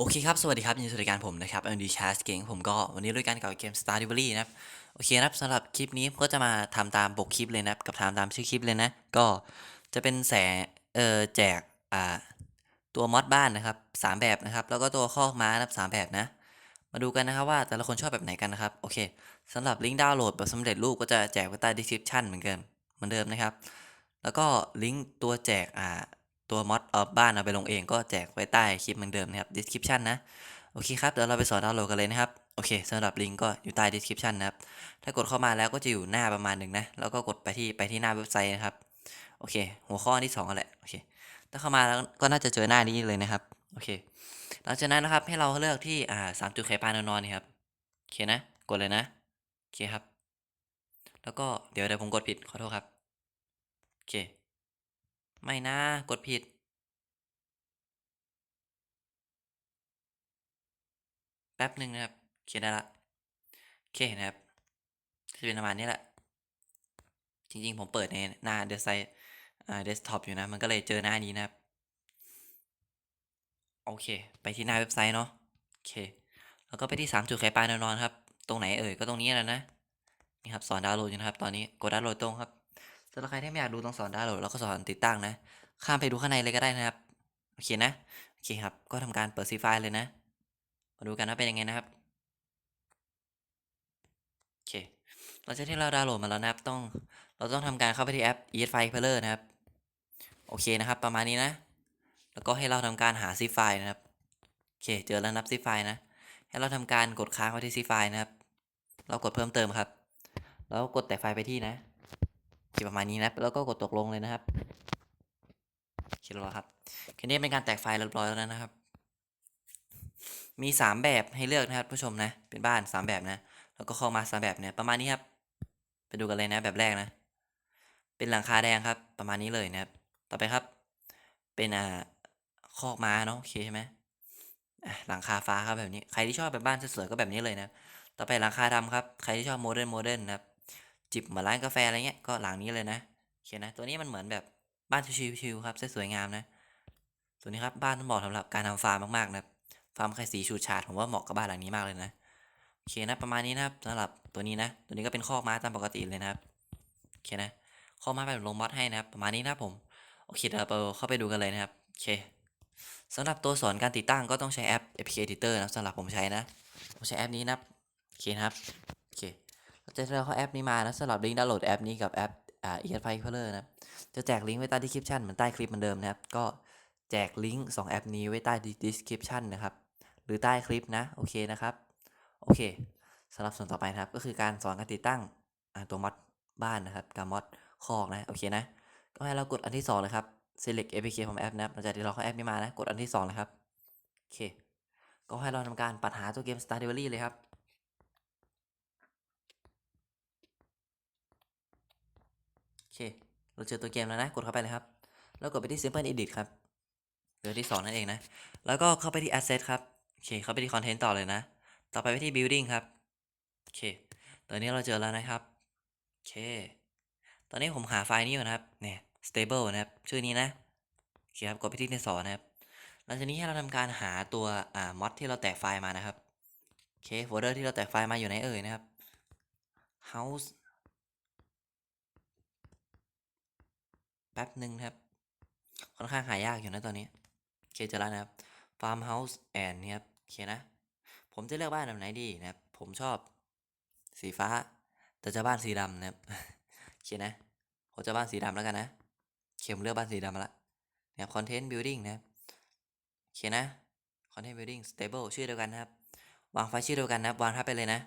โอเคครับ สวัสดีครับ ยินดีสวัสดิการผมนะครับ MD Chas เก่งผมก็วันนี้ด้วยการกับเกม Star Delivery นะครับ โอเคครับสำหรับคลิปนี้ก็จะมาทำตามปกคลิปเลยนะครับ กับทำตามชื่อคลิปเลยนะ ก็จะเป็นแสเออแจกอ่าตัวมอดบ้านนะครับสามแบบนะครับ แล้วก็ตัวคอม้านะครับสามแบบนะ มาดูกันนะครับว่าแต่ละคนชอบแบบไหนกันนะครับ โอเคสำหรับลิงก์ดาวน์โหลดแบบสำเร็จรูปก็จะแจกไว้ใต้ description เหมือนเดิมเหมือนเดิมนะครับ แล้วก็ลิงก์ตัวแจกอ่า ตัวมอดเอาบ้านเอาไปลงเองก็แจกไว้ใต้คลิปเหมือนเดิมนะครับ description นะ โอเคครับ เดี๋ยวเราไปสอนดาวน์โหลดกันเลยนะครับ โอเคสำหรับลิงก์ก็อยู่ใต้ description นะครับ ถ้ากดเข้ามาแล้วก็จะอยู่หน้าประมาณหนึ่งนะ แล้วก็กดไปที่ไปที่หน้าเว็บไซต์นะครับ โอเค หัวข้อที่2กันแหละ โอเค ถ้าเข้ามาแล้วก็น่าจะเจอหน้านี้เลยนะครับ โอเค หลังจากนั้นนะครับให้เราเลือกที่อ่าสามจุดไขปลานอนนี่ครับ โอเคนะ กดเลยนะ โอเคครับ แล้วก็เดี๋ยวเดี๋ยวผมกดผิดขอโทษครับ โอเค ไม่นะ กดผิด แป๊บหนึ่งนะครับ เขียนได้ละโอเคนะครับจะเป็นประมาณนี้แหละ จริงๆ ผมเปิดในหน้าเดสไซอ่าเดสก์ท็อปอยู่นะ มันก็เลยเจอหน้านี้นะครับ โอเค ไปที่หน้าเว็บไซต์เนาะโอเค แล้วก็ไปที่สามจุดไขปลายแนวนอนครับ ตรงไหนเอ่ย ก็ตรงนี้แหละนะ นี่ครับ สอนดาวน์โหลดอยู่นะครับ ตอนนี้ กดดาวน์โหลดตรงครับ สำหรับใครที่ไม่อยากดูต้องสอนดาวน์โหลดแล้วก็สอนติดตั้งนะ ข้ามไปดูข้างในเลยก็ได้นะครับ โอเคนะ โอเคครับ ก็ทำการเปิดซีไฟล์เลยนะ มาดูกันว่าเป็นยังไงนะครับ โอเค หลังจากที่เราดาวน์โหลดมาแล้วนะครับ ต้อง เราต้องทำการเข้าไปที่แอป ES File Explorer นะครับ โอเคนะครับ ประมาณนี้นะ แล้วก็ให้เราทำการหา zip ไฟล์นะครับ โอเค เจอแล้วนับ zip ไฟล์นะ ให้เราทำการกดค้างไว้ที่ zip ไฟล์นะครับ เรากดเพิ่มเติมครับ แล้วกดแต่ไฟล์ไปที่นะ โอเคประมาณนี้นะแล้วก็กดตกลงเลยนะครับโอเคแล้วครับแค่นี้เป็นการแตกไฟล์เรียบร้อยแล้วนะครับ มีสามแบบให้เลือกนะครับผู้ชมนะ เป็นบ้านสามแบบนะ แล้วก็เข้ามาสามแบบเนี่ยประมาณนี้ครับ ไปดูกันเลยนะแบบแรกนะ เป็นหลังคาแดงครับ ประมาณนี้เลยนะครับ ต่อไปครับ เป็นอ่าคอกม้าเนาะโอเคใช่ไหมหลังคาฟ้าครับแบบนี้ ใครที่ชอบแบบบ้านสวยๆก็แบบนี้เลยนะ ต่อไปหลังคาดำครับ ใครที่ชอบโมเดิร์นโมเดิร์นนะครับ จิบเหมือนร้านกาแฟอะไรเงี้ยก็หลังนี้เลยนะโอเคนะตัวนี้มันเหมือนแบบบ้านชิวๆครับสวยงามนะส่วนนี้ครับบ้านเหมาะสำหรับการทำฟาร์มมากๆนะฟาร์มไข่สีชูชาดผมว่าเหมาะกับบ้านหลังนี้มากเลยนะโอเคนะประมาณนี้นะครับสำหรับตัวนี้นะ ตัวนี้ก็เป็นคอม้าตามปกติเลยนะครับโอเคนะคอม้าแบบลงมอดให้นะครับประมาณนี้นะผมโอเคเดี๋ยวเราเข้าไปดูกันเลยนะครับโอเคสำหรับตัวสอนการติดตั้งก็ต้องใช้แอป APK Editor นะสำหรับผมใช้นะ ผมใช้แอปนี้นะโอเคนะครับโอเค จะเราเข้าแอปนี้มานะสำหรับลิงก์ดาวน์โหลดแอปนี้กับแอปอ่า ES File Explorer นะจะแจกลิงก์ไว้ใต้ description เหมือนใต้คลิปเหมือนเดิมนะครับ ก็แจกลิงก์2แอปนี้ไว้ใต้ description นะครับ หรือใต้คลิปนะ โอเคนะครับ โอเคสำหรับส่วนต่อไปนะครับ ก็คือการสอนการติดตั้งตัวมอดบ้านนะครับกับมอดคอกนะ โอเคนะ ก็ให้เรากดอันที่2เลยครับ select apk ของแอปนะครับหลังจากที่เราเข้าแอปนี้มานะ กดอันที่2เลยครับ โอเค ก็ให้เราทำการปัดหาตัวเกม Star Delivery เลยครับ โอ เค เราเจอตัวเกมแล้วนะ กดเข้าไปเลยครับ แล้วกดไปที่ Simple Edit ครับเรือที่ 2 นั่นเองนะ แล้วก็เข้าไปที่ Asset ครับ โอเค เข้าไปที่ Content ต่อเลยนะ ต่อไปไปที่ Building ครับ โอเค ตอนนี้เราเจอแล้วนะครับ โอเค ตอนนี้ผมหาไฟล์นี้อยู่นะครับ เนี่ย stable นะครับ ชื่อนี้นะ โอเคครับ กดไปที่ในสอนนะครับ หลังจากนี้ให้เราทำการหาตัว อ่า มอดที่เราแตกไฟล์มานะครับ โอเค โฟลเดอร์ที่เราแตกไฟล์มาอยู่ไหนเอ่ยนะครับ house ป๊บหนึ่งนะครับ ค่อนข้างหายากอยู่นะตอนนี้โอเคเจอแล้วนะครับ farmhouse and นี่ครับโอเคนะผมจะเลือกบ้านแบบไหนดีนะครับ ผมชอบสีฟ้า แต่จะบ้านสีดำนะครับโอเคนะผมจะบ้านสีดำแล้วกันนะเคผมเลือกบ้านสีดำมาละนะครับ content building นะครับโอเคนะ content building stable ชื่อเดียวกันนะครับ วางไฟชื่อเดียวกันนะครับ วางทับไปเลยนะ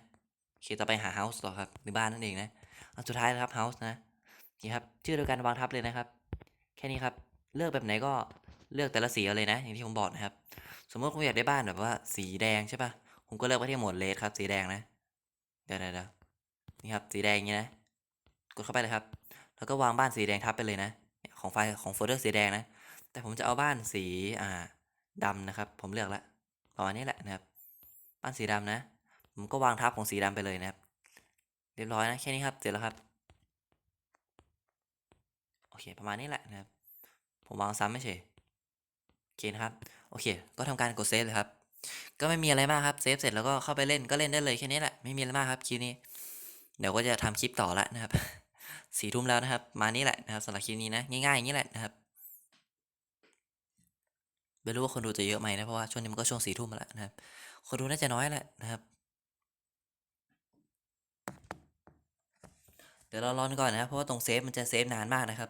โอเคต่อไปหา house ต่อครับหรือบ้านนั่นเองนะอันสุดท้ายนะครับ house นะนี่ครับชื่อเดียวกันวางทับเลยนะครับ แค่นี้ครับ เลือกแบบไหนก็เลือกแต่ละสีเอาเลยนะ อย่างที่ผมบอกนะครับ สมมติผมอยากได้บ้านแบบว่าสีแดงใช่ปะผมก็เลือกไปที่โหมดเลดครับ สีแดงนะ เดี๋ยวเดี๋ยวนี่ครับ สีแดงอย่างนี้นะ กดเข้าไปเลยครับ แล้วก็วางบ้านสีแดงทับไปเลยนะ ของไฟของโฟลเดอร์สีแดงนะ แต่ผมจะเอาบ้านสีอ่าดำนะครับ ผมเลือกละประมาณนี้แหละนะครับ บ้านสีดำนะ ผมก็วางทับของสีดำไปเลยนะครับ เรียบร้อยนะ แค่นี้ครับ เสร็จแล้วครับ เคประมาณนี้แหละนะครับ ผมวางซ้ำไม่เฉยโอเคนะครับ โอเค ก็ทำการกดเซฟเลยครับ ก็ไม่มีอะไรมากครับ เซฟเสร็จแล้วก็เข้าไปเล่นก็เล่นได้เลยแค่นี้แหละ ไม่มีอะไรมากครับคลิปนี้ เดี๋ยวก็จะทำคลิปต่อละนะครับสี่ทุ่มแล้วนะครับ มานี่แหละนะครับสำหรับคลิปนี้นะ ง่ายๆอย่างนี้แหละนะครับไม่รู้ว่าคนดูจะเยอะไหมนะเพราะว่าช่วงนี้มันก็ช่วงสี่ทุ่มแล้วนะครับ คนดูน่าจะน้อยแหละนะครับ เดี๋ยวเรารอนก่อนนะครับเพราะว่าตรงเซฟมันจะเซฟนานมากนะครับ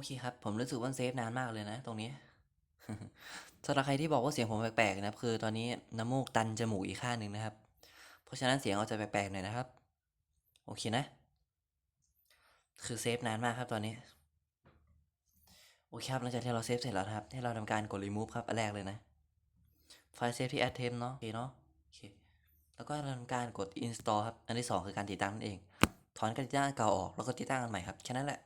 อเคครับ ผมรู้สึกว่าเซฟนานมากเลยนะ ตรงนี้สำหรับใครที่บอกว่าเสียงผมแปลกๆนะครับ คือตอนนี้น้ำมูกตันจมูกอีกข้างหนึ่งนะครับ เพราะฉะนั้นเสียงอาจจะแปลกๆหน่อยนะครับ โอเคนะ คือเซฟนานมากครับตอนนี้ โอเคครับหลังจากที่เราเซฟเสร็จแล้วครับ ให้เราทำการกด remove ครับอันแรกเลยนะ ไฟล์เซฟที่ add temp เนาะ โอเคเนาะ โอเค แล้วก็ทำการกด install ครับ อันที่สองคือการติดตั้งนั่นเอง ถอนการติดตั้งเก่าออกแล้วก็ติดตั้งอันใหม่ครับ แค่นั้นแหละ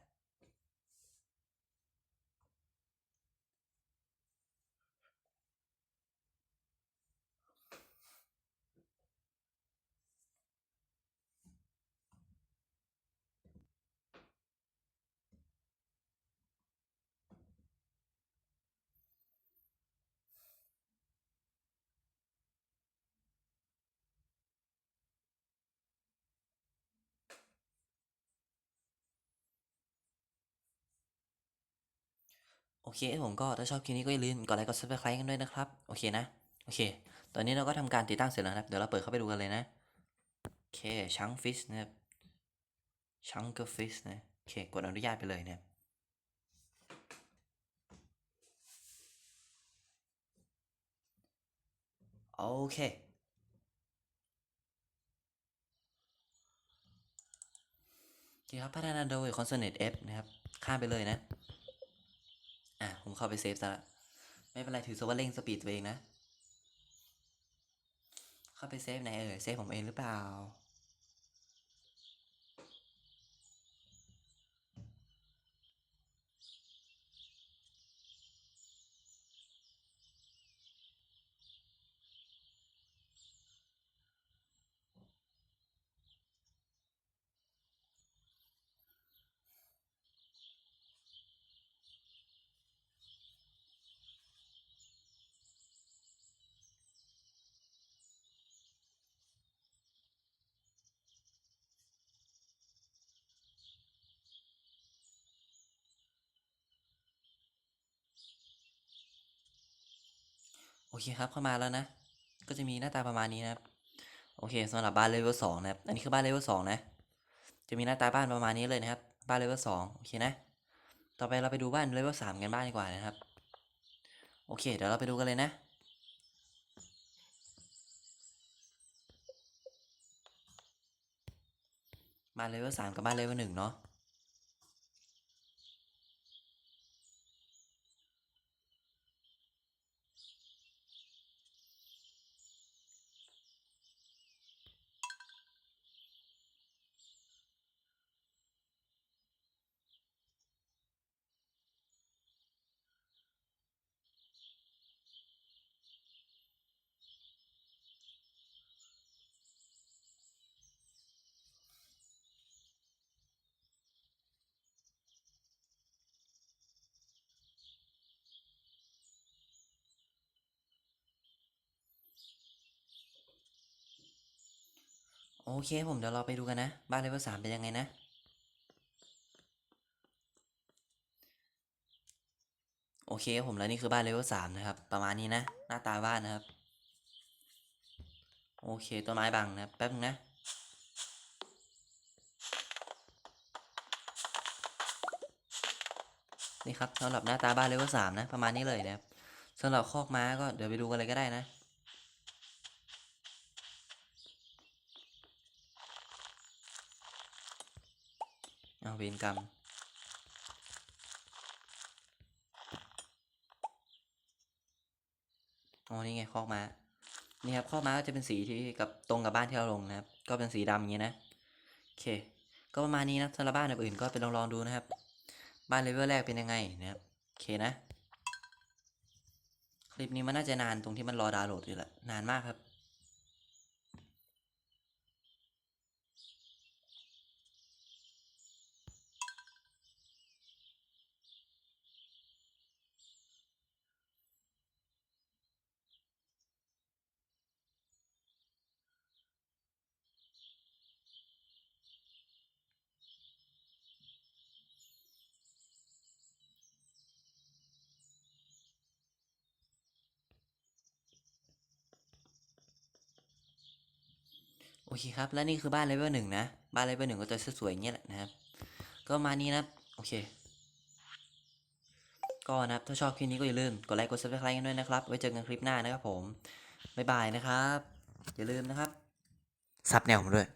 โอเคผมก็ถ้าชอบคลิปนี้ก็อย่าลืมกดไลค์กด subscribe กันด้วยนะครับ โอเคนะ โอเค ตอนนี้เราก็ทำการติดตั้งเสร็จแล้วนะครับ เดี๋ยวเราเปิดเข้าไปดูกันเลยนะ โอเคชังฟิชนะครับชังเกอร์ฟิชนะ โอเค กดอนุญาตไปเลยนะครับโอเค โอเคครับ พัฒนาโดย Consonant F นะครับ ข้ามไปเลยนะ อะ ผมเข้าไปเซฟซะละไม่เป็นไรถือซะว่าเร่งสปีดตัวเองนะ เข้าไปเซฟไหนเอ่ยเซฟผมเองหรือเปล่า โอเคครับเข้ามาแล้วนะ ก็จะมีหน้าตาประมาณนี้นะครับ โอเคสำหรับบ้านเลเวลสองนะครับ อันนี้คือบ้านเลเวลสองนะ จะมีหน้าตาบ้านประมาณนี้เลยนะครับ บ้านเลเวลสองโอเคนะ ต่อไปเราไปดูบ้านเลเวลสามกันบ้างดีกว่านะครับ โอเค เดี๋ยวเราไปดูกันเลยนะ บ้านเลเวลสามกับบ้านเลเวลหนึ่งเนาะ เคผมเดี๋ยวเราไปดูกันนะ บ้านเลเวลสามเป็นยังไงนะโอเคผมแล้วนี่คือบ้านเลเวลสามนะครับ ประมาณนี้นะ หน้าตาบ้านนะครับ โอเคต้นไม้บังนะแป๊บนึงนะนี่ครับสำหรับหน้าตาบ้านเลเวลสามนะ ประมาณนี้เลยนะครับสำหรับคอกม้าก็เดี๋ยวไปดูกันเลยก็ได้นะ เวรกรรมอ๋อนี่ไงคอกม้า นี่ครับคอกม้าก็จะเป็นสีที่กับตรงกับบ้านที่เราลงนะครับ ก็เป็นสีดำอย่างนี้นะ โอเค ก็ประมาณนี้นะสำหรับบ้านอื่นก็ไปลองลองดูนะครับ บ้านเลเวลแรกเป็นยังไงนะครับ โอเคนะ คลิปนี้มันน่าจะนานตรงที่มันรอดาวน์โหลดอยู่แหละ นานมากครับ เคครับ และนี่คือบ้านเลเวลหนึ่งนะ บ้านเลเวลหนึ่งก็จะสวยๆอย่างเงี้ยแหละนะครับ ก็มานี้นะโอเค ก็นะครับถ้าชอบคลิปนี้ก็อย่าลืมกดไลค์กด subscribe กันด้วยนะครับ ไว้เจอกันคลิปหน้านะครับผม บ๊ายบายนะครับ อย่าลืมนะครับ ซับแนวผมด้วย